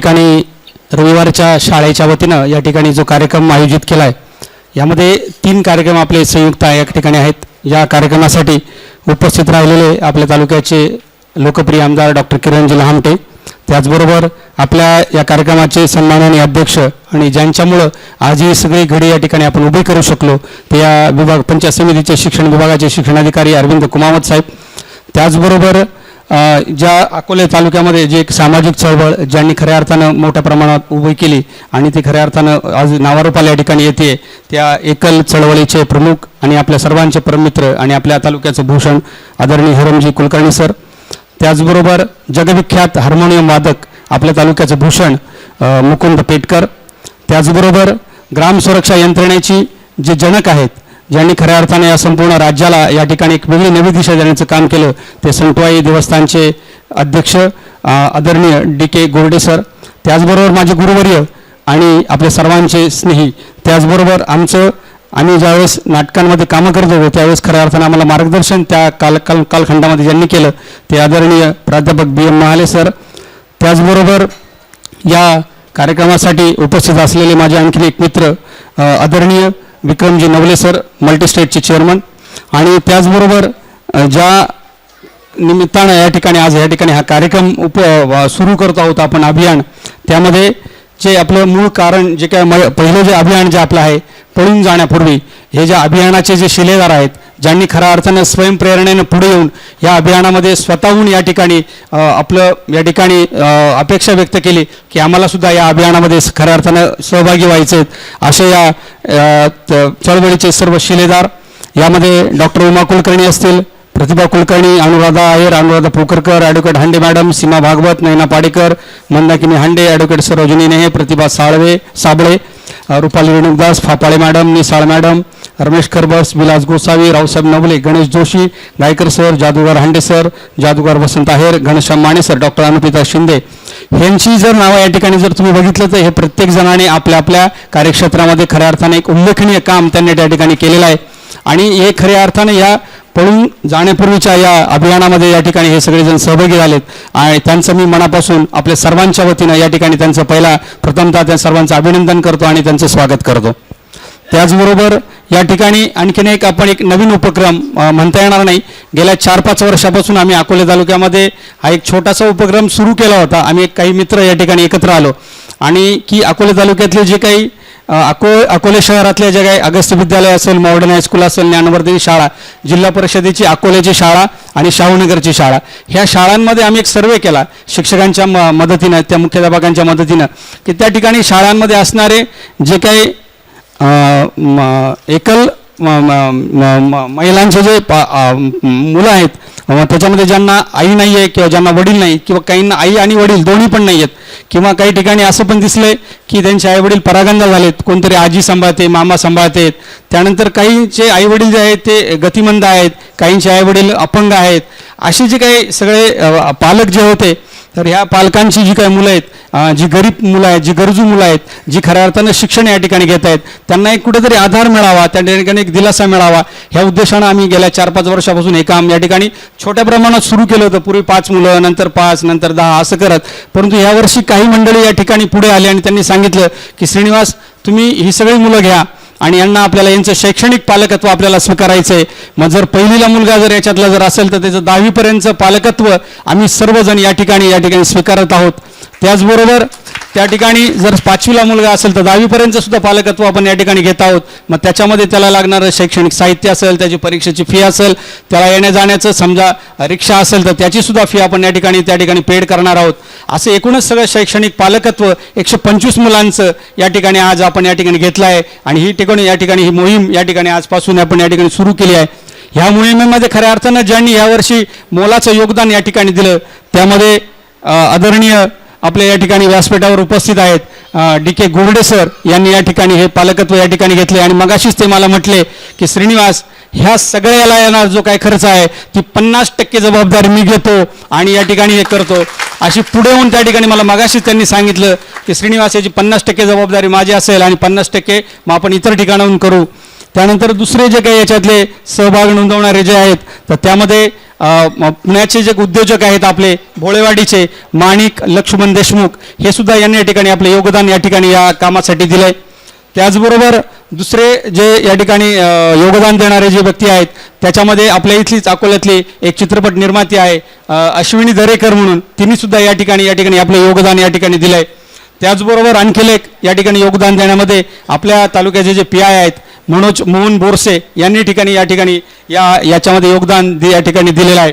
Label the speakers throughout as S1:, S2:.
S1: ठिकाणी रविवारच्या शाळेच्या वतीनं या ठिकाणी जो कार्यक्रम आयोजित केला आहे यामध्ये तीन कार्यक्रम आपले संयुक्त या ठिकाणी आहेत. या कार्यक्रमासाठी उपस्थित राहिलेले आपल्या तालुक्याचे लोकप्रिय आमदार डॉक्टर किरणजी लहामटे त्याचबरोबर आपल्या या कार्यक्रमाचे सन्माननीय अध्यक्ष आणि ज्यांच्यामुळं आज ही सगळी घडी या ठिकाणी आपण उभी करू शकलो ते या विभाग पंचायत समितीचे शिक्षण विभागाचे शिक्षणाधिकारी अरविंद कुमावत साहेब. त्याचबरोबर ज्या अकोले तालुक्यामध्ये जे एक सामाजिक चळवळ ज्यांनी खऱ्या अर्थानं मोठ्या प्रमाणात उभी केली आणि ती खऱ्या अर्थानं आज नावारूपाला या ठिकाणी येते त्या एकल चळवळीचे प्रमुख आणि आपल्या सर्वांचे परमित्र आणि आपल्या तालुक्याचे भूषण आदरणीय हिरमजी कुलकर्णी सर. त्याचबरोबर जगविख्यात हार्मोनियम वादक आपल्या तालुक्याचं भूषण मुकुंद पेटकर. त्याचबरोबर ग्राम सुरक्षा यंत्रणेची जे जनक आहेत ज्यांनी खऱ्या अर्थाने या संपूर्ण राज्याला या ठिकाणी एक वेगळी नवी दिशा देण्याचं काम केलं ते संतवाई देवस्थानचे अध्यक्ष आदरणीय डी के गोरडे सर त्याचबरोबर माझे गुरुवर्य आणि आपले सर्वांचे स्नेही त्याचबरोबर आमचं आम्ही ज्यावेळेस नाटकांमध्ये कामं करत होतो त्यावेळेस खऱ्या अर्थानं आम्हाला मार्गदर्शन त्या काल काल कालखंडामध्ये ज्यांनी केलं ते आदरणीय प्राध्यापक बी एम महाले सर त्याचबरोबर या कार्यक्रमासाठी उपस्थित असलेले माझे आणखीन एक मित्र आदरणीय विक्रमजी नवले सर मल्टीस्टेटचे चेअरमन. आणि त्याचबरोबर ज्या निमित्तानं या ठिकाणी आज या ठिकाणी हा कार्यक्रम उप सुरू करत आहोत आपण अभियान त्यामध्ये जे आपलं मूळ कारण जे काय म- पहिलं जे अभियान जे आपलं आहे पळून जाण्यापूर्वी हे ज्या अभियानाचे जे शिलेदार आहेत ज्यांनी खऱ्या अर्थानं स्वयंप्रेरणेनं पुढे येऊन या अभियानामध्ये स्वतःहून या ठिकाणी आपलं या ठिकाणी अपेक्षा व्यक्त केली की आम्हाला सुद्धा या अभियानामध्ये खऱ्या अर्थानं सहभागी व्हायचे आहेत असे या चळवळीचे सर्व शिलेदार यामध्ये डॉक्टर उमा कुलकर्णी असतील Pratibha Kulkarni Anuradha Iyer Anuradha Pokarkar advocate Hande madam Seema Bhagwat Naina Padekar Mandakini Hande advocate Sarojini Nehe Pratibha Salve Sabale Rupali Renukdas Phapale madam Nisal madam Ramesh Kharbas Vilas Gosavi Raosaheb Navale Ganesh Joshi Gaikar sir जादूगार Hande sir जादूगार Vasant Aher Ghanshyam Mane sir doctor Anupita Shinde. ह्यांची जर नावं या ठिकाणी जर तुम्ही बघितलं तर हे प्रत्येक जणाने आपल्या आपल्या कार्यक्षेत्रामध्ये खऱ्या अर्थाने एक उल्लेखनीय काम त्यांनी त्या ठिकाणी केलेलं आहे. आणि हे खऱ्या अर्थाने या पळून जाण्यापूर्वीच्या या अभियानामध्ये या ठिकाणी हे सगळेजण सहभागी झालेत. आणि त्यांचं मी मनापासून आपल्या सर्वांच्या वतीनं या ठिकाणी त्यांचं पहिला प्रथमतः त्या सर्वांचं अभिनंदन करतो आणि त्यांचं स्वागत करतो. त्याचबरोबर या ठिकाणी आणखीन एक आपण एक नवीन उपक्रम म्हणता येणार नाही. गेल्या चार पाच वर्षापासून आम्ही अकोले तालुक्यामध्ये हा एक छोटासा उपक्रम सुरू केला होता. आम्ही एक काही मित्र या ठिकाणी एकत्र आलो. आणि की अकोले तालुक्यातले जे काही अको अकोले शहरातल्या जे काही अगस्त विद्यालय असेल मॉडर्न हायस्कूल असेल ज्ञानवर्धनी शाळा जिल्हा परिषदेची अकोल्याची शाळा आणि शाहूनगरची शाळा ह्या शाळांमध्ये आम्ही एक सर्वे केला शिक्षकांच्या म मदतीनं त्या मुख्याध्यापकांच्या मदतीनं की त्या ठिकाणी शाळांमध्ये असणारे जे काही म- एकल महिलांचे जे पा- मुलं आहेत त्याच्यामध्ये ज्यांना आई नाही आहे किंवा ज्यांना वडील नाही किंवा काहींना आई आणि वडील दोन्ही पण नाही आहेत किंवा काही ठिकाणी असं पण दिसलंय की त्यांचे आई वडील परागंदा झालेत कोणतरी आजी सांभाळते मामा सांभाळतेत त्यानंतर काहींचे आई वडील जे आहेत ते गतिमंद आहेत काहींचे आई वडील अपंग आहेत असे जे काही सगळे पालक जे होते तर ह्या पालकांची जी काही मुलं आहेत जी गरीब मुलं आहेत जी गरजू मुलं आहेत जी खऱ्या अर्थानं शिक्षण या ठिकाणी घेत आहेत त्यांना एक कुठेतरी आधार मिळावा त्या ठिकाणी एक दिलासा मिळावा. ह्या उद्देशानं आम्ही गेल्या चार पाच वर्षापासून हे काम या ठिकाणी छोट्या प्रमाणात सुरू केलं होतं. पूर्वी पाच मुलं नंतर पाच नंतर दहा असं करत. परंतु यावर्षी काही मंडळी या ठिकाणी पुढे आली आणि त्यांनी सांगितलं की श्रीनिवास तुम्ही ही सगळी मुलं घ्या. आणि यांना आपल्याला यांचं शैक्षणिक पालकत्व आपल्याला स्वीकारायचं आहे मग जर पहिलीला मुलगा जर याच्यातला जर असेल तर त्याचं दहावीपर्यंतचं पालकत्व आम्ही सर्वजण या ठिकाणी या ठिकाणी स्वीकारत आहोत. त्याचबरोबर त्या ठिकाणी जर पाचवीला मुलगा असेल तर दहावीपर्यंत सुद्धा पालकत्व आपण या ठिकाणी घेत आहोत. मग त्याच्यामध्ये त्याला लागणारं शैक्षणिक साहित्य असेल त्याची परीक्षेची फी असेल त्याला येण्या जाण्याचं समजा रिक्षा असेल तर त्याची सुद्धा फी आपण या ठिकाणी त्या ठिकाणी पेड करणार आहोत. असं एकूणच सगळं शैक्षणिक पालकत्व एकशे पंचवीस मुलांचं या ठिकाणी आज आपण या ठिकाणी घेतलं आहे. आणि ही ठिकाणी या ठिकाणी ही मोहीम या ठिकाणी आजपासून आपण या ठिकाणी सुरू केली आहे. ह्या मोहिमेमध्ये खऱ्या अर्थानं ज्यांनी यावर्षी मोलाचं योगदान या ठिकाणी दिलं त्यामध्ये आदरणीय आपल्या या ठिकाणी व्यासपीठावर उपस्थित आहेत डी के गुरडे सर यांनी या ठिकाणी हे पालकत्व या ठिकाणी घेतले. आणि मगाशीच ते मला म्हटले की श्रीनिवास ह्या सगळ्याला येणार जो काय खर्च आहे ती पन्नास टक्के जबाबदारी मी घेतो आणि या ठिकाणी हे करतो. अशी पुढे होऊन त्या ठिकाणी मला मगाशीच त्यांनी सांगितलं की श्रीनिवास याची पन्नास टक्के जबाबदारी माझी असेल आणि पन्नास टक्के मग आपण इतर ठिकाणाहून करू. त्यानंतर दुसरे जे काही याच्यातले सहभाग नोंदवणारे जे आहेत तर त्यामध्ये पुण्याचे जे उद्योजक आहेत आपले भोळेवाडीचे माणिक लक्ष्मण देशमुख हे सुद्धा यांनी या ठिकाणी आपले योगदान या ठिकाणी या कामासाठी दिलंय. त्याचबरोबर दुसरे जे या ठिकाणी योगदान देणारे जे व्यक्ती आहेत त्याच्यामध्ये आपल्या इथलीच अकोल्यातली एक चित्रपट निर्माती आहे अश्विनी दरेकर म्हणून तिने सुद्धा या ठिकाणी या ठिकाणी आपलं योगदान या ठिकाणी दिलंय. त्याचबरोबर आणखी एक या ठिकाणी योगदान देण्यामध्ये आपल्या तालुक्याचे जे पी आय आहेत मनोज मोहन बोरसे यांनी ठिकाणी या ठिकाणी या याच्यामध्ये योगदान या ठिकाणी दिलेलं आहे.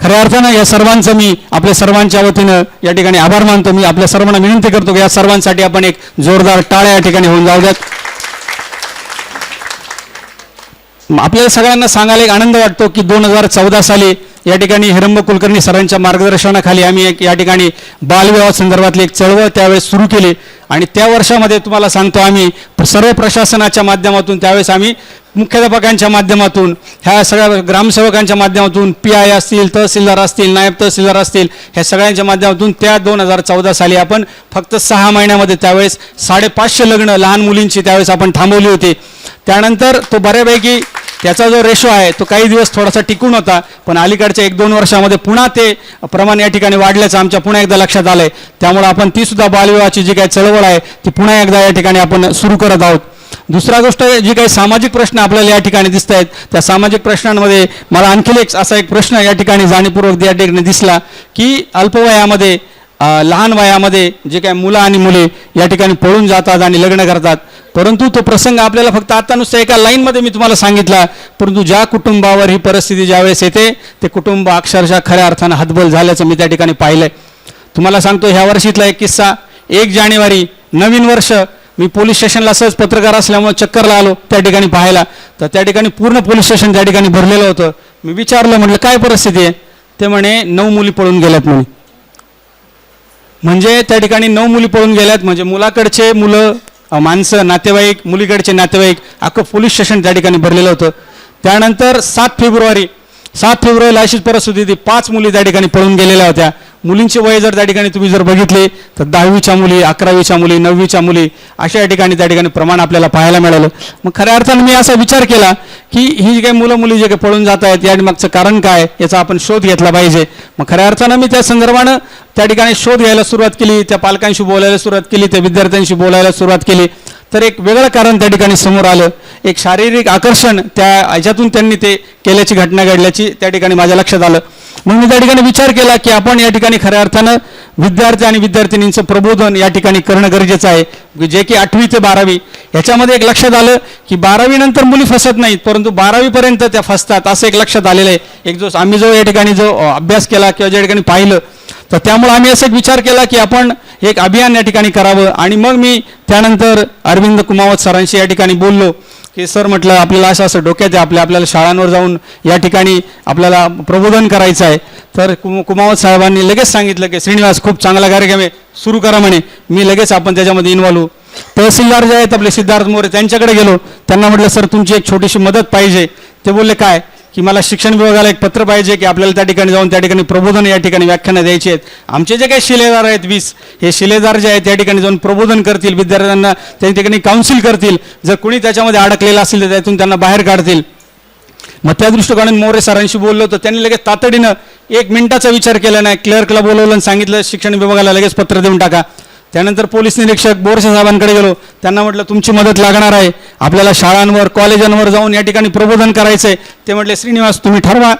S1: खऱ्या अर्थानं या सर्वांचं मी आपल्या सर्वांच्या वतीनं या ठिकाणी आभार मानतो. मी आपल्या सर्वांना विनंती करतो की या सर्वांसाठी आपण एक जोरदार टाळ्या या ठिकाणी होऊन जाऊ द्यात. आपल्याला सगळ्यांना सांगायला एक आनंद वाटतो की दोन हजार चौदा साली या ठिकाणी हिरंब कुलकर्णी सरांच्या मार्गदर्शनाखाली आम्ही एक या ठिकाणी बालविवाह संदर्भातली एक चळवळ त्यावेळेस सुरू केली. आणि त्या वर्षामध्ये तुम्हाला सांगतो आम्ही सर्व प्रशासनाच्या माध्यमातून त्यावेळेस आम्ही मुख्याध्यापकांच्या माध्यमातून ह्या सगळ्या ग्रामसेवकांच्या माध्यमातून पी आय असतील तहसीलदार असतील नायब तहसीलदार असतील ह्या सगळ्यांच्या माध्यमातून त्या दोन हजार चौदा साली आपण फक्त सहा महिन्यामध्ये त्यावेळेस साडेपाचशे लग्न लहान मुलींची त्यावेळेस आपण थांबवली होती. त्यानंतर तो बऱ्यापैकी त्याचा जो रेशो आहे तो काही दिवस थोडासा टिकून होता पण अलीकडच्या एक दोन वर्षामध्ये पुन्हा ते प्रमाण या ठिकाणी वाढल्याचं आमच्या पुन्हा एकदा लक्षात आलंय. त्यामुळे आपण ती सुद्धा बालविवाहाची जी काही चळवळ आहे ती पुन्हा एकदा या ठिकाणी आपण सुरू करत आहोत. दुसरा गोष्ट जी काही सामाजिक प्रश्न आपल्याला या ठिकाणी दिसत आहेत त्या सामाजिक प्रश्नांमध्ये मला आणखी एक असा एक प्रश्न या ठिकाणी जाणीवपूर्वक या ठिकाणी दिसला की अल्पवयामध्ये लहान वयामध्ये जे काही मुलं आणि मुले या ठिकाणी पळून जातात आणि लग्न करतात परंतु तो प्रसंग आपल्याला फक्त आता नुसतं एका लाईनमध्ये मी तुम्हाला सांगितला. परंतु ज्या कुटुंबावर ही परिस्थिती ज्यावेळेस येते ते कुटुंब अक्षरशः खऱ्या अर्थानं हतबल झाल्याचं मी त्या ठिकाणी पाहिलंय. तुम्हाला सांगतो ह्या वर्षीतला एक किस्सा. एक जानेवारी नवीन वर्ष. मी पोलीस स्टेशनला सहज पत्रकार असल्यामुळे चक्करला आलो त्या ठिकाणी पाहायला. तर त्या ठिकाणी पूर्ण पोलीस स्टेशन त्या ठिकाणी भरलेलं होतं. मी विचारलं म्हटलं काय परिस्थिती आहे? ते म्हणे नऊ मुली पळून गेल्यात म्हणे. म्हणजे त्या ठिकाणी नऊ मुली पळून गेल्यात. म्हणजे मुलाकडचे मुलं माणसं नातेवाईक मुलीकडचे नातेवाईक अख्खं पोलीस स्टेशन त्या ठिकाणी भरलेलं होतं. त्यानंतर सात फेब्रुवारी सात फेब्रुवारीला अशीच परिस्थिती होती. पाच मुली त्या ठिकाणी पळून गेलेल्या होत्या. मुलींची वय जर त्या ठिकाणी तुम्ही जर बघितले तर दहावीच्या मुली अकरावीच्या मुली नववीच्या मुली अशा या ठिकाणी त्या ठिकाणी प्रमाण आपल्याला पाहायला मिळालं. मग खऱ्या अर्थानं मी असा विचार केला की ही जी काही मुलं मुली जे काही पळून जात आहेत या मागचं कारण काय याचा आपण शोध घेतला पाहिजे. मग खऱ्या अर्थानं मी त्या संदर्भानं त्या ठिकाणी शोध घ्यायला सुरुवात केली त्या पालकांशी बोलायला सुरुवात केली त्या विद्यार्थ्यांशी बोलायला सुरुवात केली. तर एक वेगळं कारण त्या ठिकाणी समोर आलं. एक शारीरिक आकर्षण त्या याच्यातून त्यांनी ते केल्याची घटना घडल्याची त्या ठिकाणी माझ्या लक्षात आलं. मग मी त्या ठिकाणी विचार केला की आपण या ठिकाणी खऱ्या अर्थानं विद्यार्थी आणि विद्यार्थिनींचं प्रबोधन या ठिकाणी करणं गरजेचं आहे. जे की आठवी ते बारावी ह्याच्यामध्ये एक लक्षात आलं की बारावीनंतर मुली फसत नाहीत परंतु बारावीपर्यंत त्या फसतात असं एक लक्षात आलेलं आहे. एक जो आम्ही जो या ठिकाणी जो अभ्यास केला किंवा ज्या ठिकाणी पाहिलं तर त्यामुळे आम्ही असं एक विचार केला की आपण एक अभियान या ठिकाणी करावं. आणि मग मी त्यानंतर अरविंद कुमावत सरांशी या ठिकाणी बोललो की सर म्हटलं आपल्याला असं असं डोक्यात आहे. आपल्या आपल्याला शाळांवर जाऊन या ठिकाणी आपल्याला प्रबोधन करायचं आहे. तर कुम कुमावत साहेबांनी लगेच सांगितलं की श्रीनिवास खूप चांगला कार्यक्रम आहे. सुरू करा म्हणे. मी लगेच आपण त्याच्यामध्ये इन्व्हॉल्व तहसीलदार जे आहेत आपले सिद्धार्थ मोरे त्यांच्याकडे गेलो. त्यांना म्हटलं सर तुमची एक छोटीशी मदत पाहिजे. ते बोलले काय? की मला शिक्षण विभागाला एक पत्र पाहिजे की आपल्याला त्या ठिकाणी जाऊन त्या ठिकाणी प्रबोधन या ठिकाणी व्याख्यानं द्यायची आहेत. आमचे जे काही शिलेदार आहेत वीस हे शिलेदार जे आहेत त्या ठिकाणी जाऊन प्रबोधन करतील विद्यार्थ्यांना त्या ठिकाणी काउन्सिल करतील. जर कुणी त्याच्यामध्ये अडकलेलं असेल तर त्यातून त्यांना बाहेर काढतील. मग त्या दृष्टिकोनाने मोरे सरांशी बोललो तर त्यांनी लगेच तातडीनं एक मिनिटाचा विचार केला नाही. क्लर्कला बोलवलं आणि सांगितलं शिक्षण विभागाला लगेच पत्र देऊन टाका. त्यानंतर पोलीस निरीक्षक बोरसे साहेबांकडे गेलो. त्यांना म्हटलं तुमची मदत लागणार आहे. आपल्याला शाळांवर कॉलेजांवर जाऊन या ठिकाणी प्रबोधन करायचं आहे ते म्हटले श्रीनिवास तुम्ही ठरवा.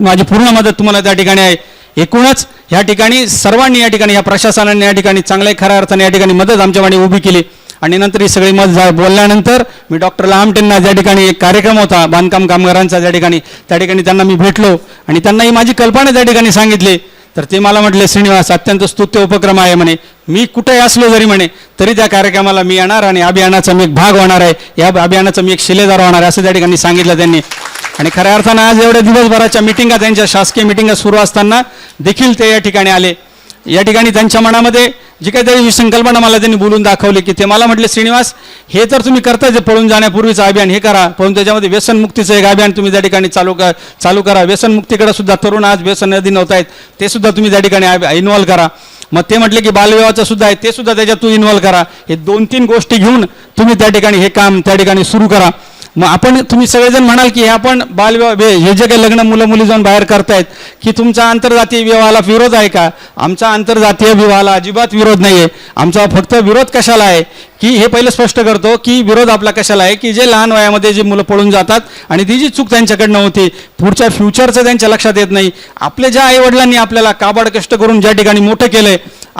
S1: माझी पूर्ण मदत तुम्हाला त्या ठिकाणी आहे. एकूणच या ठिकाणी सर्वांनी या ठिकाणी या प्रशासनाने या ठिकाणी चांगल्या खऱ्या अर्थाने या ठिकाणी मदत आमच्या उभी केली. आणि नंतर ही सगळी मत जा बोलल्यानंतर मी डॉक्टर लामटेंना ज्या ठिकाणी एक कार्यक्रम होता बांधकाम कामगारांचा ज्या ठिकाणी त्या ठिकाणी त्यांना मी भेटलो. आणि त्यांना ही माझी कल्पना त्या ठिकाणी सांगितली तर ते मला म्हटले श्रीनिवास अत्यंत स्तुत्य उपक्रम आहे म्हणे. मी कुठे असलो जरी म्हणे तरी त्या कार्यक्रमाला मी येणार आणि अभियानाचा मी एक भाग होणार आहे. या अभियानाचा मी एक शिलेदार होणार आहे असं त्या ठिकाणी सांगितलं त्यांनी. आणि खऱ्या अर्थानं आज एवढ्या दिवसभराच्या मिटिंगा त्यांच्या शासकीय मिटिंगा सुरू असताना देखील ते या ठिकाणी आले. या ठिकाणी त्यांच्या मनामध्ये जी काही त्यांनी संकल्पना मला त्यांनी बोलून दाखवली की ते मला म्हटले श्रीनिवास हे तर तुम्ही करताय पळून जाण्यापूर्वीचं अभियान हे करा. पण त्याच्यामध्ये व्यसनमुक्तीचं एक अभियान तुम्ही त्या ठिकाणी चालू कर चालू करा. व्यसनमुक्तीकडे सुद्धा तरुण आज व्यसन नदी होत आहेत ते सुद्धा तुम्ही त्या ठिकाणी इन्व्हॉल्व करा. मग ते म्हटले की बालविवाहाचं सुद्धा आहे ते सुद्धा त्याच्यात तू इन्व्हॉल्व करा. हे दोन तीन गोष्टी घेऊन तुम्ही त्या ठिकाणी हे काम त्या ठिकाणी सुरू करा. मग आपण तुम्ही सगळेजण म्हणाल की हे आपण बालविवाह हे हे जे काही लग्न मुलं मुली जाऊन बाहेर करतायत की तुमचा आंतरजातीय विवाहाला विरोध आहे का? आमचा आंतरजातीय विवाहाला अजिबात विरोध नाही आहे आमचा फक्त विरोध कशाला आहे? की हे पहिलं स्पष्ट करतो की विरोध आपला कशाला आहे? की जे लहान वयामध्ये जे मुलं पळून जातात आणि ती जी चूक त्यांच्याकडनं होती पुढच्या फ्युचरचं त्यांच्या लक्षात येत नाही. आपले ज्या आईवडिलांनी आपल्याला काबाड कष्ट करून ज्या ठिकाणी मोठं केलंय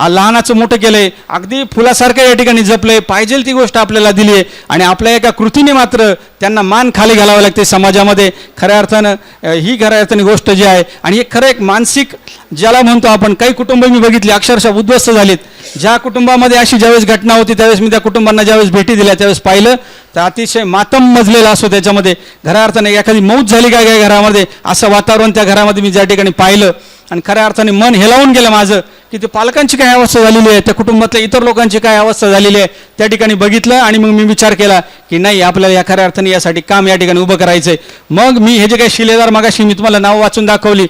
S1: लहानाचं मोठं केलंय अगदी फुलासारखं या ठिकाणी जपलंय पाहिजे ती गोष्ट आपल्याला दिली आहे. आणि आपल्या एका कृतीने मात्र त्यांना मान खाली घालावं लागते समाजामध्ये. खऱ्या अर्थानं ही खऱ्या अर्थाने गोष्ट जी आहे आणि हे खरं एक मानसिक ज्याला म्हणतो आपण काही कुटुंब मी बघितली अक्षरशः उद्ध्वस्त झालीत. ज्या कुटुंबामध्ये अशी ज्यावेळेस घटना होती त्यावेळेस मी त्या कुटुंबांना ज्यावेळेस भेटी दिल्या त्यावेळेस पाहिलं तर अतिशय मातम मजलेला असो त्याच्यामध्ये. घरा अर्थाने एखादी मौत झाली काय काय घरामध्ये असं वातावरण त्या घरामध्ये मी ज्या ठिकाणी पाहिलं. आणि खऱ्या अर्थाने मन हेलावून गेलं माझं की ते पालकांची काय अवस्था झालेली आहे त्या कुटुंबातल्या इतर लोकांची काय अवस्था झालेली आहे त्या ठिकाणी बघितलं आणि मग मी विचार केला की नाही आपल्याला या खऱ्या अर्थाने यासाठी काम या ठिकाणी उभं करायचंय. मग मी हे जे काही शिलेदार मागाशी मी तुम्हाला नाव वाचून दाखवली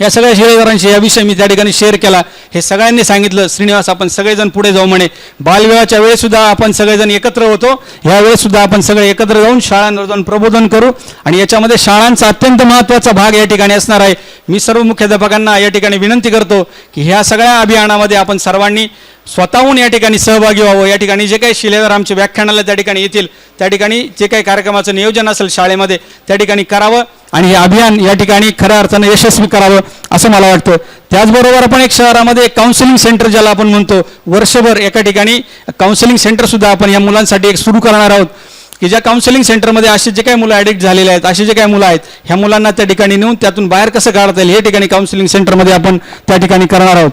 S1: या सगळ्या शिलेदारांशी याविषयी मी त्या ठिकाणी शेअर केला. हे सगळ्यांनी सांगितलं. श्रीनिवास आपण सगळेजण पुढे जाऊ म्हणे. बालविवाहाच्या वेळेसुद्धा आपण सगळेजण एकत्र होतो. ह्या आपण सगळे एकत्र जाऊन शाळांवर जाऊन प्रबोधन करू. आणि याच्यामध्ये शाळांचा अत्यंत महत्त्वाचा भाग या ठिकाणी असणार आहे. मी सर्व मुख्याध्यापकांना या ठिकाणी विनंती करतो की ह्या सगळ्या अभियानामध्ये आपण सर्वांनी स्वतःहून या ठिकाणी सहभागी व्हावं. या ठिकाणी जे काही शिलेदार आमचे व्याख्यानाला त्या ठिकाणी येतील त्या ठिकाणी जे काही कार्यक्रमाचं नियोजन असेल शाळेमध्ये त्या ठिकाणी करावं आणि हे अभियान या ठिकाणी खऱ्या अर्थानं यशस्वी करावं असं मला वाटतं. त्याचबरोबर आपण एक शहरामध्ये एक काउन्सिलिंग सेंटर ज्याला आपण म्हणतो वर्षभर एका ठिकाणी काउन्सिलिंग सेंटरसुद्धा आपण या मुलांसाठी एक सुरू करणार आहोत. की ज्या काउन्सिलिंग सेंटरमध्ये असे जे काही मुलं ॲडिक्ट झालेले आहेत असे जे काही मुलं आहेत ह्या मुलांना त्या ठिकाणी नेऊन त्यातून बाहेर कसं काढता येईल हे ठिकाणी काउन्सिलिंग सेंटरमध्ये आपण त्या ठिकाणी करणार आहोत.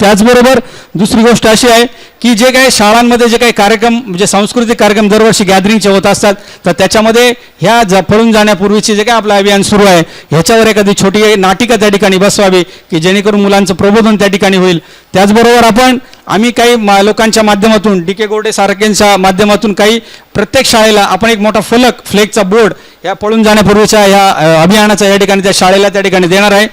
S1: त्याचबरोबर दुसरी गोष्ट अशी आहे की जे काही शाळांमध्ये जे काही कार्यक्रम म्हणजे सांस्कृतिक कार्यक्रम दरवर्षी गॅदरिंगचे होत असतात तर त्याच्यामध्ये ह्या ज पळून जाण्यापूर्वीचे जे काही आपलं अभियान सुरू आहे ह्याच्यावर एखादी छोटी नाटिका त्या ठिकाणी बसवावी की जेणेकरून मुलांचं प्रबोधन त्या ठिकाणी होईल. त्याचबरोबर आपण आम्ही काही मा- लोकांच्या माध्यमातून डी के गोडे सारख्यांच्या माध्यमातून काही प्रत्येक शाळेला आपण एक मोठा फलक फ्लेगचा बोर्ड या पळून जाण्यापूर्वीच्या ह्या अभियानाचा या ठिकाणी त्या शाळेला त्या ठिकाणी देणार आहे.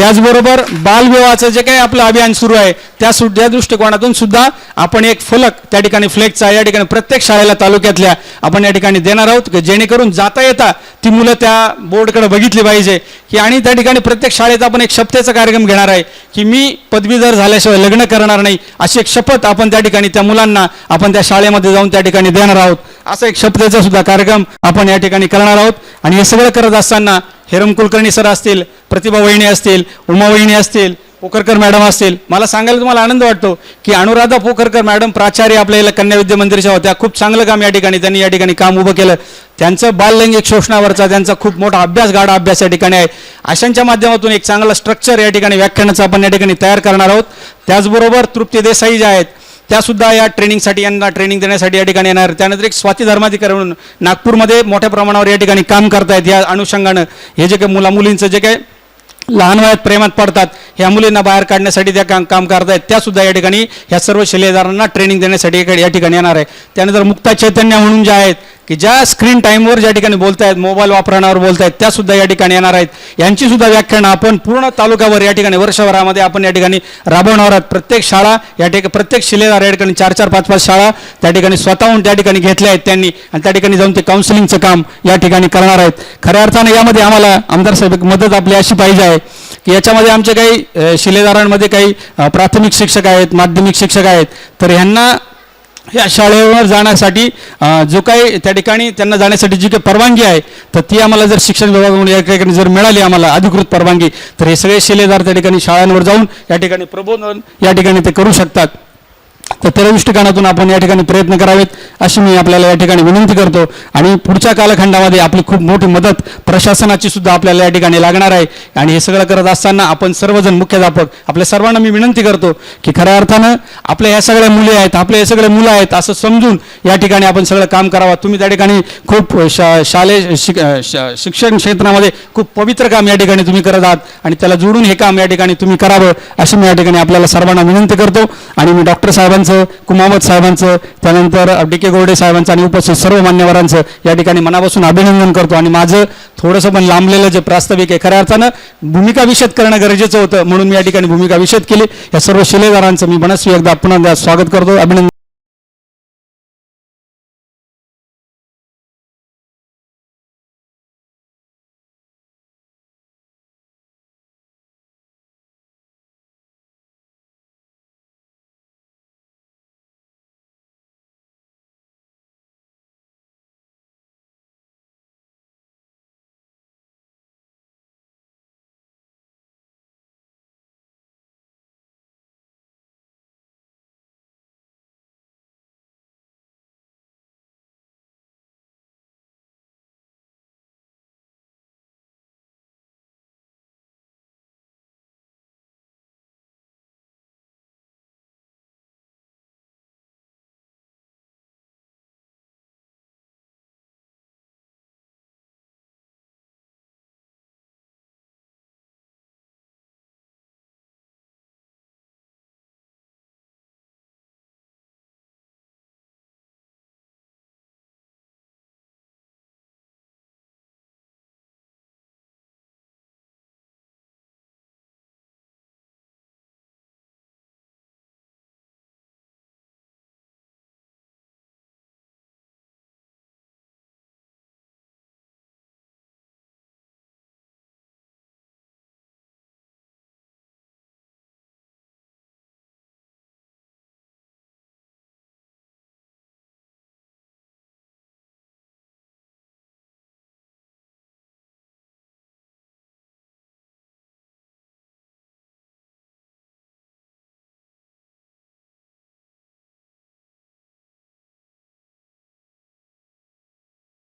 S1: त्याचबरोबर बालविवाहाचं जे काही आपलं अभियान सुरू आहे त्या सु त्या दृष्टिकोनातून सुद्धा आपण एक फलक त्या ठिकाणी फ्लेक्सचा या ठिकाणी प्रत्येक शाळेला तालुक्यातल्या आपण या ठिकाणी देणार आहोत की जेणेकरून जाता येता ती मुलं त्या बोर्डकडे बघितली पाहिजे की आणि त्या ठिकाणी प्रत्येक शाळेत आपण एक शपथेचा कार्यक्रम घेणार आहे की मी पदवीधर झाल्याशिवाय लग्न करणार नाही अशी एक शपथ आपण त्या ठिकाणी त्या मुलांना आपण त्या शाळेमध्ये जाऊन त्या ठिकाणी देणार आहोत. असा एक शपथेचा सुद्धा कार्यक्रम आपण या ठिकाणी करणार आहोत. आणि हे सगळं करत असताना हेरम कुलकर्णी सर असतील प्रतिभा वहिनी असतील उमा वहिनी असतील पोखरकर मॅडम असतील मला सांगायला तुम्हाला आनंद वाटतो की अनुराधा पोखरकर मॅडम प्राचार्य आपल्या कन्या विद्या मंदिरच्या होत्या. खूप चांगलं काम या ठिकाणी त्यांनी या ठिकाणी काम उभं केलं. त्यांचं बाललैंगिक शोषणावरचा त्यांचा खूप मोठा अभ्यास गाडा अभ्यास या ठिकाणी आहे. अशांच्या माध्यमातून एक चांगलं स्ट्रक्चर या ठिकाणी व्याख्यानाचं आपण या ठिकाणी तयार करणार आहोत. त्याचबरोबर तृप्ती देसाई ज्या आहेत त्यासुद्धा या ट्रेनिंगसाठी यांना ट्रेनिंग देण्यासाठी या ठिकाणी येणार. त्यानंतर एक स्वाती धर्माधिकारी म्हणून नागपूरमध्ये मोठ्या प्रमाणावर या ठिकाणी काम करतायत. या अनुषंगानं हे जे काही मुला मुलींचं जे काही लहान वयात प्रेमात पडतात ह्या मुलींना बाहेर काढण्यासाठी त्या काम काम करतायत. त्यासुद्धा या ठिकाणी ह्या सर्व शिलेदारांना ट्रेनिंग देण्यासाठी या ठिकाणी येणार आहे. त्यानंतर मुक्ता चैतन्य म्हणून ज्या आहेत की ज्या स्क्रीन टाईमवर ज्या ठिकाणी बोलतायत मोबाईल वापरण्यावर बोलतायत त्या सुद्धा या ठिकाणी येणार आहेत. यांची सुद्धा व्याख्यानं आपण पूर्ण तालुक्यावर या ठिकाणी वर्षभरामध्ये आपण या ठिकाणी राबवणार आहोत. प्रत्येक शाळा या ठिकाणी प्रत्येक शिलेदार या ठिकाणी चार चार पाच पाच शाळा त्या ठिकाणी स्वतःहून त्या ठिकाणी घेतल्या आहेत त्यांनी. आणि त्या ठिकाणी जाऊन ते काउन्सिलिंगचं काम या ठिकाणी करणार आहेत. खऱ्या अर्थानं यामध्ये आम्हाला आमदार साहेब एक मदत आपली अशी पाहिजे आहे की याच्यामध्ये आमचे काही शिलेदारांमध्ये काही प्राथमिक शिक्षक आहेत माध्यमिक शिक्षक आहेत तर ह्यांना या शाळेवर जाण्यासाठी जो काही त्या ठिकाणी त्यांना जाण्यासाठी जी काही परवानगी आहे तर ती आम्हाला जर शिक्षण विभागाकडून या ठिकाणी जर मिळाली आम्हाला अधिकृत परवानगी तर हे सगळे शिलेदार त्या ठिकाणी शाळांवर जाऊन या ठिकाणी प्रबोधन या ठिकाणी ते करू शकतात. तर त्या आपण या ठिकाणी प्रयत्न करावेत अशी मी आपल्याला या ठिकाणी विनंती करतो. आणि पुढच्या कालखंडामध्ये आपली खूप मोठी मदत प्रशासनाची सुद्धा आपल्याला या ठिकाणी लागणार आहे. आणि हे सगळं करत असताना आपण सर्वजण मुख्याध्यापक आपल्या सर्वांना मी विनंती करतो की खऱ्या अर्थानं आपल्या ह्या सगळ्या मुली आहेत आपले हे सगळे मुलं आहेत असं समजून या ठिकाणी आपण सगळं काम करावं. तुम्ही त्या ठिकाणी खूप शा शालेय शिक शिक्षण क्षेत्रामध्ये खूप पवित्र काम या ठिकाणी तुम्ही करत आहात. आणि त्याला जोडून हे काम या ठिकाणी तुम्ही करावं अशी मी या ठिकाणी आपल्याला सर्वांना विनंती करतो. आणि मी डॉक्टर साहेबांचं कुमावत साहेबांचं त्यानंतर डी के गोरडे साहेबांचं आणि उपस्थित सर्व मान्यवरांचं या ठिकाणी मनापासून अभिनंदन करतो. आणि माझं थोडंसं पण लांबलेलं जे प्रास्ताविक आहे खऱ्या अर्थानं भूमिका विषद करणं गरजेचं होतं म्हणून मी या ठिकाणी भूमिका विषद केली. या सर्व शिलेदारांचं मी मनस्वी एकदा पुन्हा स्वागत करतो. अभिनंदन.